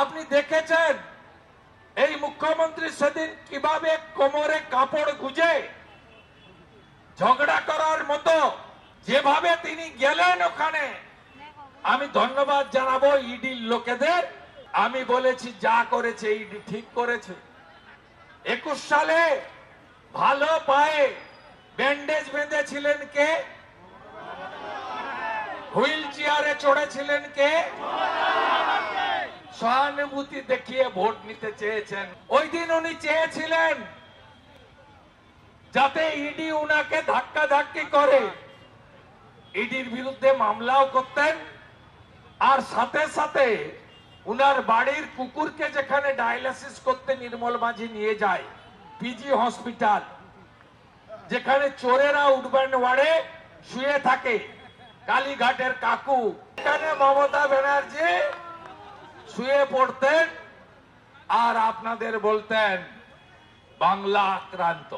আপনি দেখেছেন? এই মুখ্যমন্ত্রী সেদিন কীভাবে কোমরে কাপড় গুজে ঝগড়া করার মতো যেভাবে তিনি গেলেন ওখানে, আমি ধন্যবাদ জানাব ইডির লোকেদের। আমি বলেছি, যা করেছে ইডি ঠিক করেছে। একুশ সালে ভালো পায়ে ব্যান্ডেজ বেঁধেছিলেন কে? হুইল চেয়ারে চড়েছিলেন কে? সহানুভূতি দেখিয়ে ভোট নিতে চেয়েছেন। ওই দিন উনি চেয়েছিলেন যাতে ইডি উনাকে ধাক্কা ধাক্কি করে। ইডির বিরুদ্ধে মামলাও করতেন, আর সাথে সাথে উনার বাড়ির কুকুরকে যেখানে ডায়ালিসিস করতে নির্মল মাঝি নিয়ে যায়, পিজি হসপিটাল, যেখানে চোরেরা উঠবেন ওয়ার্ডে শুয়ে থাকে, কালীঘাটের কাকু। এখানে মমতা ব্যানার্জি শুয়ে পড়তেন আর আপনাদের বলতেন বাংলা আক্রান্ত।